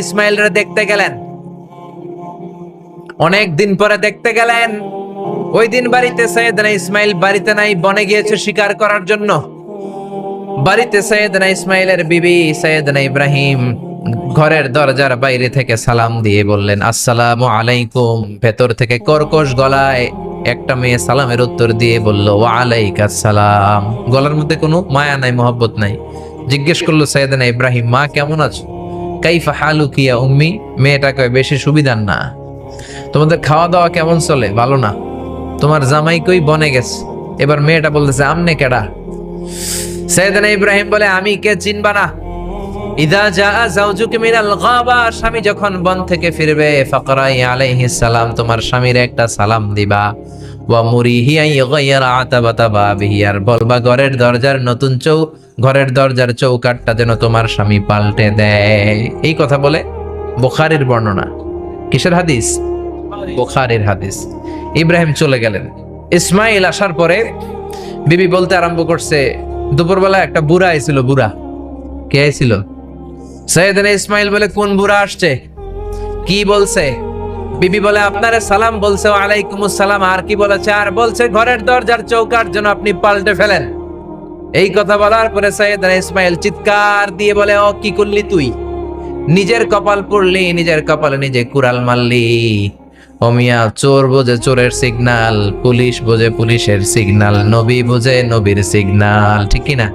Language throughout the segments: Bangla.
ইসমাইলরে দেখতে গেলেন। অনেক দিন পরে দেখতে গেলেন। ওই দিন বাড়িতে সৈয়দনা ইসমাইল বাড়িতে নাই, বনে গিয়েছে শিকার করার জন্য। বাড়িতে সৈয়দনা ইসমাইলের বিবি সৈয়দনা ইব্রাহিম ঘরের দরজার বাইরে থেকে সালাম দিয়ে বললেন, আসসালামু আলাইকুম। ভেতর থেকে কর্কশ গলায় একটা মেয়ে সালামের উত্তর দিয়ে বলল ওয়া আলাইকাস সালাম গলার মধ্যে কোনো মায়া নাই, মোহব্বত নাই। জিজ্ঞেস করল সৈয়দনা ইব্রাহিম, মা কেমন আছো? কাইফা হালু কিয়া উম্মি, মেয়েটা কয়, বেশি সুবিধার না। তোমাদের খাওয়া দাওয়া কেমন চলে? ভালো না। তোমার জামাই কই? বনে গেছে। এবার মেয়েটা বলতেছে, আমনে কেডা? সৈয়দনা ইব্রাহিম বলে, আমি কে চিনবা না? ইদা জা জাওজুকে মিনাল গাবা স্বামী যখন বন থেকে ফিরবে, ফাকরাই আলাইহিস সালাম, তোমার স্বামীর একটা সালাম দিবা। ওয়া মুরিহি আই গায়রা আতাবাতা বাবিহি, আর বলবা, ঘরের দরজার নতুন চৌ, ঘরের দরজার চৌকাটটা যেন তোমার স্বামী পাল্টে দেয়। এই কথা বলে বুখারীর বর্ণনা। কিসের হাদিস? বুখারীর হাদিস। ইব্রাহিম চলে গেলেন। ইসমাইল আসার পরে বিবি বলতে আরম্ভ করছে, দুপুরবেলা একটা বুড়া আইছিল, বুড়া। কে আইছিল? সৈয়দনা ইসমাইল বলে, কোন বুড়া আসছে? কি বলছে? বিবি বলে, আপনারে সালাম বলছে, ওয়ালাইকুম সালাম আর কি বলেছে? আর বলছে, ঘরের দরজার চৌকার জন্য আপনি পাল্টে ফেলেন। এই কথা বলার পরে সৈয়দনা ইসমাইল চিৎকার দিয়ে বলে, ও, কি করলি তুই? নিজের কপাল পড়লি, নিজের কপালে নিজে কুড়াল মারলি। অমিয়া চোর বোঝে চোরের সিগনাল পুলিশ বোঝে পুলিশের সিগনাল নবী বোঝে নবীর সিগনাল ঠিক না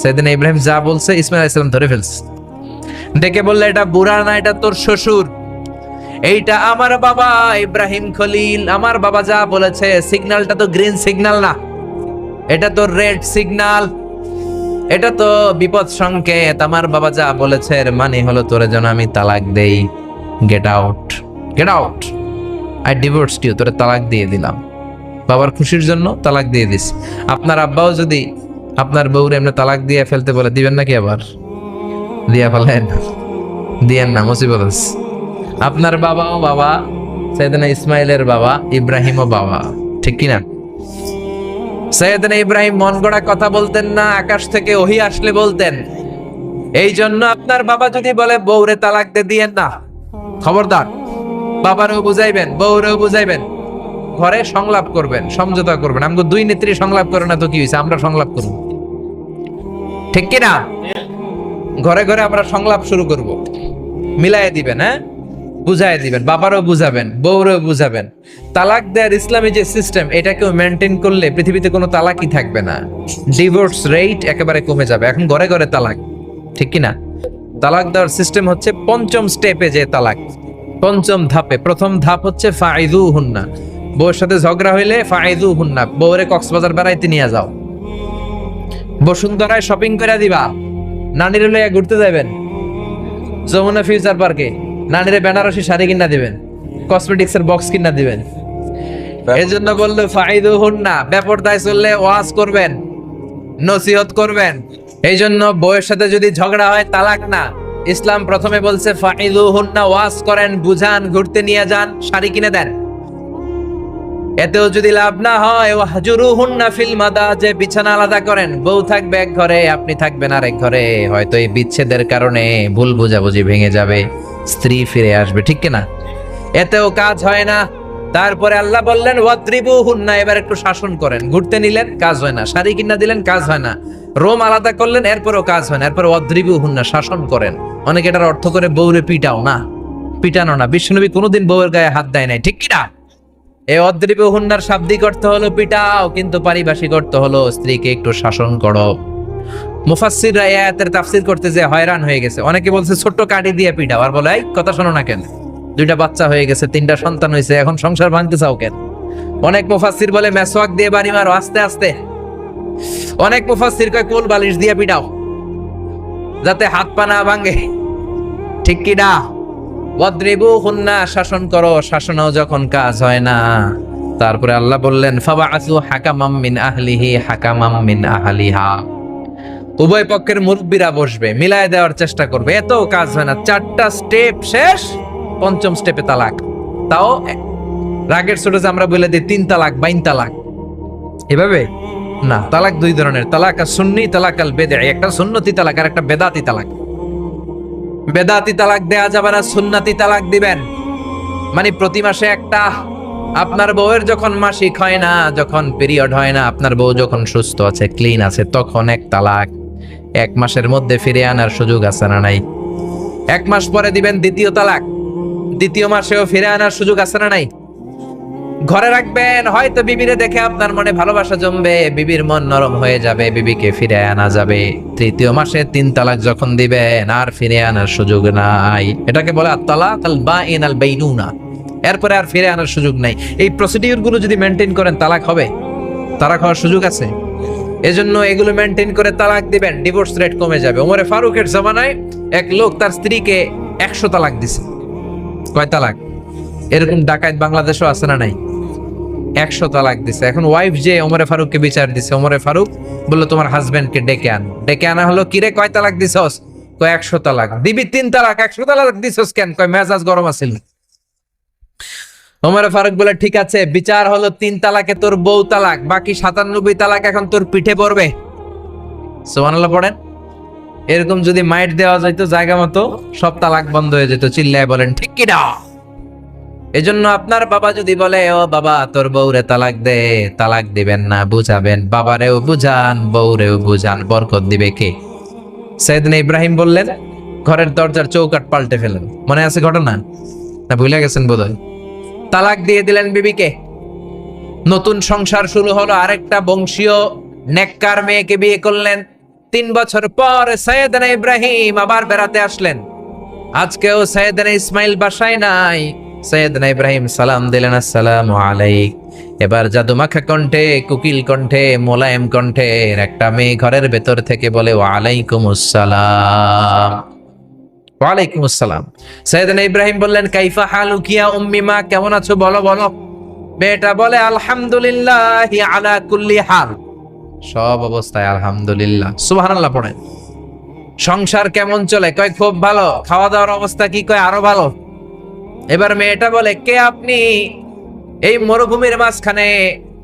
সেদিন ইব্রাহিম যা বলছে, ইসমাইল ইসলাম ধরে ফেলছে। ডেকে বললে, এটা বুড়া না, এটা তোর শ্বশুর। এইটা আমার বাবা ইব্রাহিম খলিল। আমার বাবা যা বলেছে, সিগন্যালটা তো গ্রিন সিগন্যাল না। এটা তো রেড সিগন্যাল। এটা তো বিপদ সংকেত। আমার বাবা যা বলেছে, এর মানে হলো তোরে যেন আমি তালাক দেই। Get out get out I divorce you তোরে তালাক দিয়ে দিলাম। বাবার খুশির জন্য তালাক দিয়ে দিস। আপনার আব্বাও যদি আপনার বউরে এমনি তালাক দিয়ে ফেলতে বলে, দিবেন নাকি আবার? দিয়া ফেলেন। দিয়েন না, মুসিবত আছে। আপনার বাবাও বাবা, সৈয়দনা ইসমাইলের বাবা, ইব্রাহিমও বাবা। ঠিক কি না সৈয়দনা ইব্রাহিম মন গড়া কথা বলতেন না, আকাশ থেকে ওহি আসলে বলতেন এই জন্য আপনার বাবা যদি বলে বউরে তালাক দে, দিয়েন না। খবরদার, বাবারেও বুঝাইবেন, বউরেও বুঝাইবেন। ঘরে সংলাপ করবেন, সমঝোতা করবেন। আমাকে দুই নেত্রী সংলাপ করে না তো কি হয়েছে আমরা সংলাপ করব। ঠিক কি না ঘরে ঘরে আমরা সংলাপ শুরু করব। মিলাই দিবেন হ্যাঁ? বুঝাই দিবেন, বাবারও বুঝাবেন, বউরেও বুঝাবেন। তালাক দেওয়ার ইসলামী যে সিস্টেম এটাকেও মেনটেন করলে পৃথিবীতে কোনো তালাকই থাকবে না। ডিভোর্স রেট একেবারে কমে যাবে। এখন ঘরে ঘরে তালাক, ঠিক কি না তালাক দেওয়ার সিস্টেম হচ্ছে পঞ্চম স্টেপে যে তালাক, পঞ্চম ধাপে। প্রথম ধাপ হচ্ছে ফাইদু হুন্না বউয়ের সাথে ঝগড়া হইলে ফাইদু হুন্না বউরে কক্সবাজার বেড়াইতে নিয়ে যাও। বসুন্ধরায় শপিং করে দিবা। নানির লইয়া ঘুরতে যাবেন যমুনা ফিউচার পার্কে নানিরে বেনারসি শাড়ি কিনা দিবেন কসমেটিক্স এর বক্স কিনা দিবেন। এই জন্য বলল ফাইদু হুন্না বেপরদায় চললে ওয়াজ করবেন নসিহত করবেন। এই জন্য বউয়ের সাথে যদি ঝগড়া হয় তালাক না। ইসলাম প্রথমে বলছে ফাইদু হুন্না ওয়াজ করেন বুঝান ঘুরতে নিয়ে যান শাড়ি কিনে দেন। এতেও যদি লাভ না হয় হাজুরু হুন্না ফিল মাদা যে বিছানা আলাদা করেন। বউ থাকবে এক ঘরে আপনি থাকবেন আর এক ঘরে। হয়তো এই বিচ্ছেদের কারণে ভুল বোঝাবুঝি ভেঙে যাবে। স্ত্রী ফিরে আসবে, ঠিক কিনা? এতেও কাজ হয় না। তারপরে আল্লাহ বললেন ওয়াদ্রিবু হুন্না এবার একটু শাসন করেন। ঘুরতে নিলেন, কাজ হয় না। শাড়ি কিনা দিলেন, কাজ হয় না। রোম আলাদা করলেন, এরপরও কাজ হয় না। এরপর ওয়াদ্রিবু হুন্না শাসন করেন। অনেকে এটার অর্থ করে বউরে পিটাও না। পিটানো না। বিষ্ণুনবী কোনোদিন বউয়ের গায়ে হাত দেয় নাই, ঠিক কিনা? এই অদ্রিপে হুন্নার শাব্দিক অর্থ হলো পিটাও, কিন্তু পারিভাষিক অর্থ হলো স্ত্রীকে একটু শাসন করো। মুফাসসিররা এই আয়াতের তাফসীর করতে যে হয়রান হয়ে গেছে। অনেকে বলছে, ছোট্ট কাটি দিয়ে পিটাও আর বলে কথা শোনো না কেন। দুইটা বাচ্চা হয়ে গেছে, তিনটা সন্তান হয়েছে, এখন সংসার ভাঙতে চাও কেন? অনেক মুফাসসির বলে মেসওয়াক দিয়ে বাড়ি মারো, আস্তে আস্তে। অনেক মুফাসসির কয়, কোল বালিশ দিয়ে পিটাও, যাতে হাত পা না ভাঙে। ঠিক কি না? ওয়াদ্রিবু হুন্না শাসন করো, শাসনও যখন কাজ হয় না। তারপরে আল্লাহ বললেন, ফাবাআসু হাকামাম মিন আহলিহি, হাকামাম মিন আহলিহা। উভয় পক্ষের মুরব্বীরা বসবে, মিলায় দেওয়ার চেষ্টা করবে। এত কাজ হয় না, চারটা স্টেপ শেষ, পঞ্চম স্টেপে তালাক। তাও রাগের ছোট আমরা বলে দিই, তিন তালাক, বাইন তালাক। এভাবে? না, তালাক দুই ধরনের, তালাক আর সুন্নি, তালাক আল বেদে একটা সুন্নতি তালাক আর একটা বেদাতি তালাক। বেদাতি তালাক দেয়া যাবে না, সুন্নাতি তালাক দিবেন। মানে প্রতি মাসে একটা, আপনার বউয়ের যখন মাসিক হয় না, যখন পিরিয়ড হয় না, আপনার বউ যখন সুস্থ আছে ক্লিন আছে, তখন এক তালাক। এক মাসের মধ্যে ফিরে আনার সুযোগ আছে না নাই? এক মাস পরে দিবেন দ্বিতীয় তালাক। দ্বিতীয় মাসেও ফিরে আনার সুযোগ আছে না নাই? ঘরে রাখবেন, হয়তো বিবিরে দেখে আপনার মনে ভালোবাসা জমবে, বিবির মন নরম হয়ে যাবে, বিবিকে ফিরে আনা যাবে। তৃতীয় মাসে তিন তালাক যখন দিবেন, আর ফিরে আনার সুযোগ নাই। এটাকে বলে বাইনুনা। এরপরে আর ফিরে আনার সুযোগ নাই। এই প্রসিডিউরগুলো যদি মেনটেন করেন, তালাক হবে? তালাক হওয়ার সুযোগ আছে? এজন্য এগুলো মেনটেন করে তালাক দিবেন ডিভোর্স রেট কমে যাবে। ওমরে ফারুকের জামানায় এক লোক তার স্ত্রীকে একশো তালাক দিছে। কয় তালাক? এরকম ডাকাত বাংলাদেশও আছে না নাই? একশো তালাক দিছে। এখন ওয়াইফ যে ওমরে ফারুককে বিচার দিছে, ওমরে ফারুক বলল, তোমার হাজবেন্ডকে ডেকে আন। ডেকে আনা হলো, কিরে, কয় তালাক দিছস? কয়, একশো তালাক। দিবি তিন তালাক, একশো তালাক দিছস কেন? কয়, মেজাজ গরম আছিল। ওমরে ফারুক বলে, ঠিক আছে, বিচার হলো তিন তালাকে তোর বউ তালাক, বাকি সাতানব্বই তালাক এখন তোর পিঠে পড়বে। সোমানাল্লাহ পড়েন। এরকম যদি মাইট দেওয়া যাইতো, জায়গা মতো সব তালাক বন্ধ হয়ে যেত, চিল্লায় বলেন, ঠিক কিনা এজন্য আপনার বাবা যদি বলে, ও বাবা, তোর বউরে তালাক দে, তালাক দিবেন না, বুঝাবেন। বাবারেও বুঝান, বউরেও বুঝান, বরকত দিবে কে? সৈয়দিন ইব্রাহিম বললেন, ঘরের দরজার চৌকাট পাল্টে ফেলেন। মনে আছে ঘটনা? না, ভুলে গেছেন বোধহয়? তালাক দিয়ে দিলেন বিবিকে। নতুন সংসার শুরু হলো আরেকটা বংশীয় নেককার মেয়েকে বিয়ে করলেন। তিন বছর পর সৈয়দনা ইব্রাহিম আবার বেড়াতে আসলেন। আজকেও সৈয়দনা ইসমাইল বাসায় নাই। সৈয়দনা ইব্রাহিম সালাম দিলেন, আসসালাম আলাইক। এবার জাদুমাখা কণ্ঠে, কুকিল কণ্ঠে, মোলায়েম কণ্ঠের একটা মেয়ে ঘরের ভেতর থেকে বলে ওয়ালাইকুম আসসালাম ওয়ালাইকুম আসসালাম। সৈয়দনা ইব্রাহিম বললেন, কাইফা হালু কিয়া উম্মি মা, কেমন আছো বলো বলো? মেয়েটা বলে, আলহামদুলিল্লাহ আলা কুল্লি হাল। সব অবস্থায় আলহামদুলিল্লাহ। সুবহানাল্লাহ পড়েন। সংসার কেমন চলে? কয়, খুব ভালো। খাওয়া দাওয়ার অবস্থা কি? কয়, আরও ভালো। এবার মেয়েটা বলে, কে আপনি? এই মরুভূমির মাঝখানে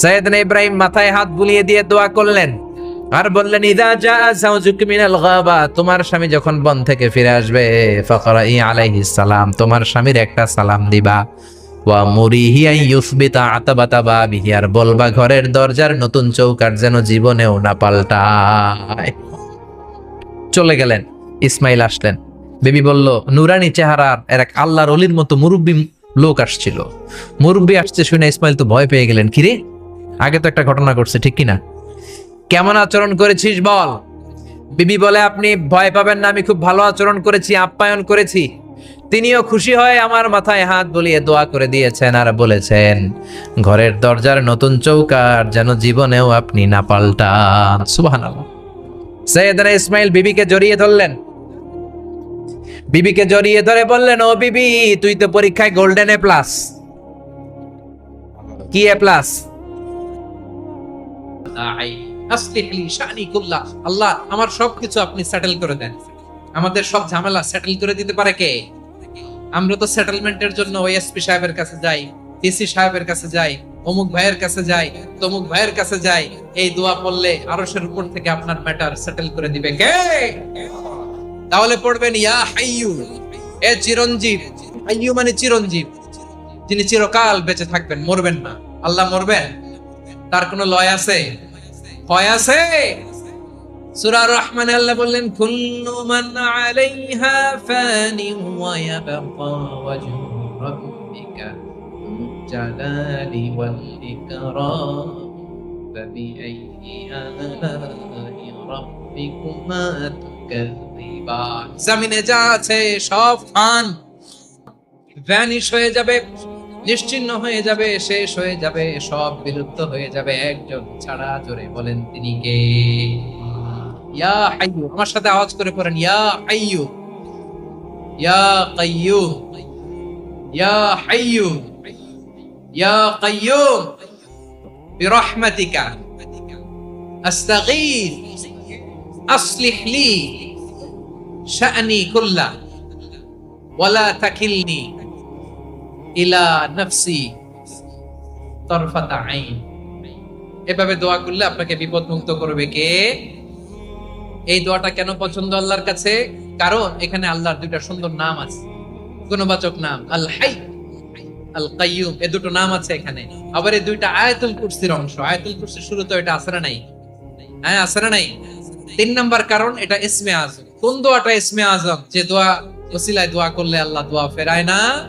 সৈয়দনা ইব্রাহিম মাথায় হাত বুলিয়ে দিয়ে দোয়া করলেন। আর বললেন, ইদা জা জাওজুক মিনাল গাবা তোমার স্বামী যখন বন থেকে ফিরে আসবে ফাকরা ই আলাইহিস সালাম তোমার স্বামীর একটা সালাম দিবা। ওয়া মুরিহি আই ইউসবিতা আতাবাতা বাবিহি আর বলবা, ঘরের দরজার নতুন চৌকাট যেন জীবনেও না পাল্টায়। চলে গেলেন, ইসমাইল আসলেন। বেবি বলল, নুরানি চেহারার এর এক আল্লাহর অলির মতো মুরব্বী লোক আসছিল। মুরব্বী আসছে শুনে ইসমাইল তো ভয় পেয়ে গেলেন, কিরে আগে তো একটা ঘটনা ঘটছে, ঠিক কিনা? কেমন আচরণ করেছিস বল? বিবি বলে, আপনি ভয় পাবেন না, আমি খুব ভালো আচরণ করেছি, আপ্যায়ন করেছি। তিনিও খুশি হয়ে আমার মাথায় হাত বলিয়ে দোয়া করে দিয়েছেন আর বলেছেন, ঘরের দরজার নতুন চৌকার যেন জীবনেও আপনি না পাল্টান। সুবহানাল্লাহ। সৈয়দনা ইসমাইল বিবিকে জড়িয়ে ধরলেন। বিবিকে জড়িয়ে ধরে বললেন, ও বিবি, তুই তো পরীক্ষায় গোল্ডেন এ প্লাস। কি এ প্লাস? আল্লাহ, আমার সবকিছু আপনি সেটেল করে দেন। আমাদের সব ঝামেলা সেটেল করে দিতে পারে কে? আমরা তো সেটেলমেন্টের জন্য সাহেবের কাছে যাই সাহেবের কাছে যাই, অমুক ভাইয়ের কাছে যাই, তমুক ভাইয়ের কাছে যাই, এই দোয়া পড়লে আরশের উপর থেকে আপনার ম্যাটার সেটেল করে দিবে কে? তাহলে পড়বেন, ইয়া হাইয়ু, এ চিরঞ্জীব, হাইয়ু মানে চিরঞ্জীব, যিনি চিরকাল বেঁচে থাকবেন, মরবেন না। আল্লাহ মরবেন? তার কোনো লয় আছে ভয় আছে সূরা রহমান আল্লাহ বললেন কুল্লু মান আলাইহা ফানি ওয়া ইয়াবকা ওয়াজহু রাব্বিকা জালালি ওয়াল ইকরাম فبأي آلاء ربكما تكذبان জমিনে যা আছে সব ফান ভ্যানিশ হয়ে যাবে নিশ্চিন্ন হয়ে যাবে, শেষ হয়ে যাবে, সব বিলুপ্ত হয়ে যাবে। একজন ছাড়া জোরে বলেন তিনি কে? ইয়া হাইয়ু, আমার সাথে আওয়াজ করে পড়েন। ইয়া হাইয়ু, ইয়া কাইয়ুম, ইয়া হাইয়ুম, ইয়া কাইয়ুম, বিরহমাতিকা আস্তাগীথ আসলিহ লি শা'নি কুল্লা, ওয়ালা তাকিলনি। এভাবে দোয়া করলে আপনাকে বিপদ মুক্ত করবে কে? এই দোয়াটা কেন পছন্দ আল্লাহর কাছে? কারণ এখানে আল্লাহর দুইটা সুন্দর নাম আছে। গুণবাচক নাম, আল হাই, আল কাইয়ুম, এ দুটো নাম আছে এখানে। আবার এই দুইটা আয়াতুল কুরসির অংশ। আয়াতুল কুরসির শুরুতে এটা আসে না নাই। হ্যাঁ নাই। তিন নাম্বার কারণ এটা ইসমে আজম কোন দোয়াটা ইসমে আজম যে দোয়া, ওসিলায় দোয়া করলে আল্লাহ দোয়া ফেরায় না।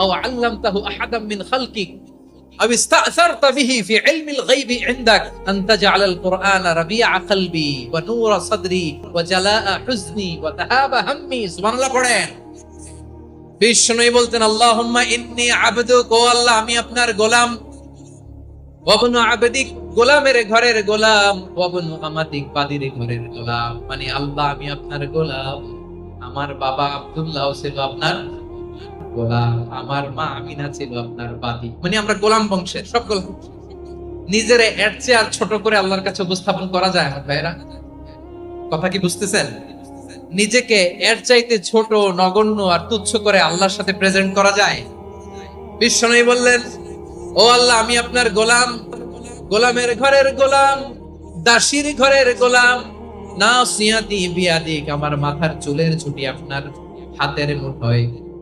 আও আল্লামতাহু আহাদাম মিন খালকিক আও ইস্তাআসারতা বিহি ফি ইলমিল গায়বি ইনদাক আন তাজআলাল কুরআন রাবিআ কলবি ওয়া নূরা সাদরি ওয়া জালাআ হুজনি ওয়া তাহাবা হাম্মি বিষ্ণুই বলতেন, আল্লাহুম্মা ইন্নী আবদুক, ও আল্লাহ, আমি আপনার গোলাম। ওয়াবনু আবদিক, গোলামের ঘরের গোলাম। ওয়াবনু আমাতিক বাদির ঘরের গোলাম। মানে আল্লাহ, আমি আপনার গোলাম। আমার বাবা আব্দুল্লাহ ছিল আপনার গোলাম, আমার মা আমিনা ছিল আপনার বাদী। মানে আমরা গোলাম বংশের, সব গোলাম। এর চেয়ে আর ছোট করে আল্লাহর কাছে উপস্থাপন করা যায় আমার কথা কি বুঝতেছেন? নিজেকে এর চাইতে ছোট, নগণ্য আর তুচ্ছ করে আল্লাহর সাথে প্রেজেন্ট করা যায়? বিশ্বনবী বললেন, ও আল্লাহ, আমি আপনার গোলাম। গোলামের ঘরের গোলাম, দাসীর ঘরের গোলাম। না বিয়াদিক, আমার মাথার চুলের ছুটি আপনার হাতের মুঠোয়।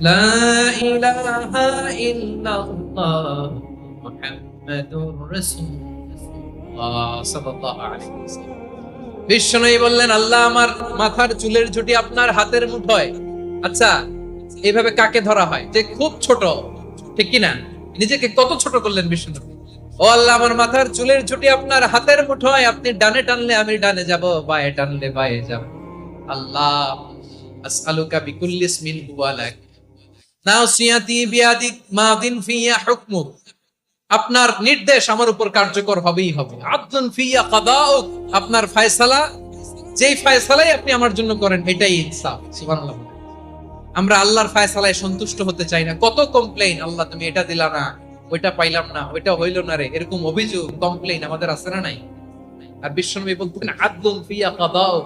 لا إله إلا الله محمد رسول الله صلى الله عليه وسلم বিশ্বনবী বললেন আল্লাহ আমার মাথার চুলের ঝুটি আপনার হাতের মুঠোয় আচ্ছা এইভাবে কাকে ধরা হয় যে খুব ছোট ঠিক কি না নিজেকে কত ছোট করলেন বিশ্বনবী ও আল্লাহ আমার মাথার চুলের ঝুটি আপনার হাতের মুঠোয় আপনি ডানে টানলে আমি ডানে যাব বায়ে টানলে বায়ে যাব আল্লাহ আসআলুকা বিকুল্লি ইসমিন হুয়া লাক আপনার নির্দেশ আমার উপর কার্যকর হবেই হবে। আপনার ফয়সালা, যেই ফয়সালাই আপনি আমার জন্য করেন, এটাই ইনসাফ আমরা আল্লাহর ফায়সালায় সন্তুষ্ট হতে চাই না। কত কমপ্লেইন আল্লাহ তুমি এটা দিলা না, ওইটা পাইলাম না, ওইটা হইল না রে, এরকম অভিযোগ কমপ্লেইন আমাদের আছে না নাই? আর বিশ্বনবী বলতেন আদলুন ফিয়া কাদাউক।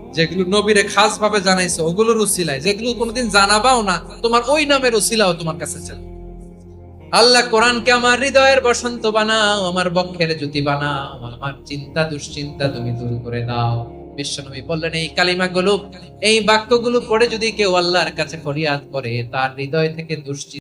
যেগুলো নবীরে খাস ভাবে জানাইছো, ওগুলোর উসিলায়। যেগুলো কোনোদিন জানাবাও না, তোমার ওই নামের উসিলাও তোমার কাছে চাই। আল্লাহ কোরআনকে আমার হৃদয়ের বসন্ত বানাও, আমার বক্ষের জ্যোতি বানাও, আমার চিন্তা দুশ্চিন্তা তুমি দূর করে দাও। বিশ্বনবী বললেন, এই কালিমাগুলো, এই বাক্যগুলো পড়ে যদি কেউ আল্লাহর কাছে ফরিয়াদ করে, তার হৃদয় থেকে দুশ্চিন্তা